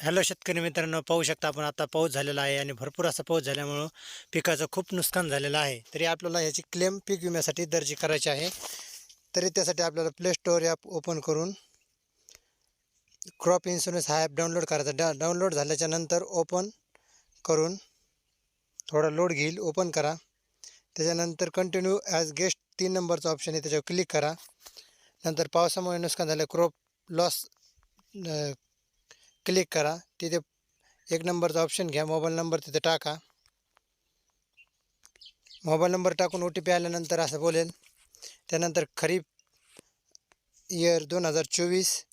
Hello शेतकरी मित्रांनो पाहू शकता आपण आता पाऊस झालेला आहे आणि भरपूर असा पाऊस झाल्यामुळं पिकाचं खूप नुकसान झालेलं आहे. तरी आपल्याला ह्याची क्लेम पीक विम्यासाठी दर्जी करायची आहे. तरी त्यासाठी आपल्याला प्ले स्टोअर ॲप ओपन करून क्रॉप इन्शुरन्स हा ॲप डाउनलोड करायचा. डा डाउनलोड झाल्याच्यानंतर ओपन करून थोडा लोड घेईल ओपन करा. त्याच्यानंतर कंटिन्यू ॲज गेस्ट तीन नंबरचा ऑप्शन आहे त्याच्यावर क्लिक करा. नंतर पावसामुळे नुकसान झालं क्रॉप लॉस क्लिक करा. तिथे एक नंबरचा ऑप्शन घ्या. मोबाईल नंबर तिथे टाका. मोबाईल नंबर टाकून ओ टी पी आल्यानंतर असं बोलेल. त्यानंतर खरीप इयर दोन हजार चोवीस.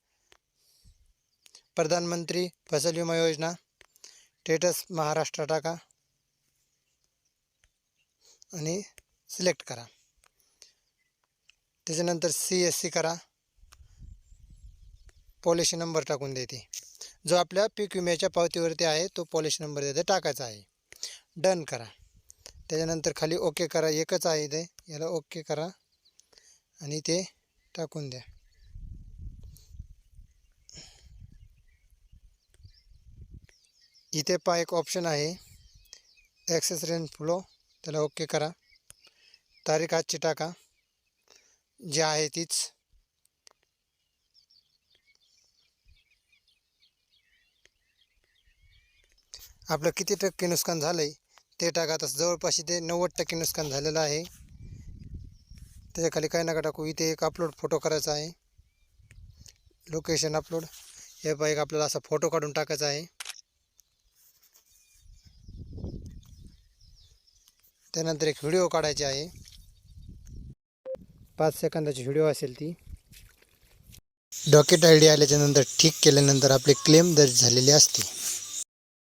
प्रधानमंत्री फसल विमा योजना. स्टेटस महाराष्ट्र टाका. आणि सिलेक्ट करा. त्याच्यानंतर सी एस सी करा. पॉलिसी नंबर टाकून देते. जो आपल्या पीक विम्याच्या पावतीवरती आहे तो पॉलिसी नंबर तिथे टाकायचा आहे. डन करा. त्याच्यानंतर खाली ओके करा. एकच आहे इथे. याला ओके करा. आणि ते टाकून द्या. इथे पा एक ऑप्शन आहे. ॲक्सेस रेन फ्लो त्याला ओके करा. तारीख आजची टाका. जी आहे तीच. आपलं किती टक्के नुकसान झालं आहे ते टाका. आता जवळपास इथे नव्वद टक्के नुकसान झालेलं आहे. त्याच्याखाली काय नका टाकू. इथे एक अपलोड फोटो करायचा आहे. लोकेशन अपलोड हे बाईक एक आपल्याला असा फोटो काढून टाकायचा आहे. त्यानंतर एक व्हिडिओ काढायची आहे. पाच सेकंदाची व्हिडिओ असेल ती. डॉकेट आय डी आल्याच्यानंतर ठीक केल्यानंतर आपली क्लेम दर्ज झालेली असते.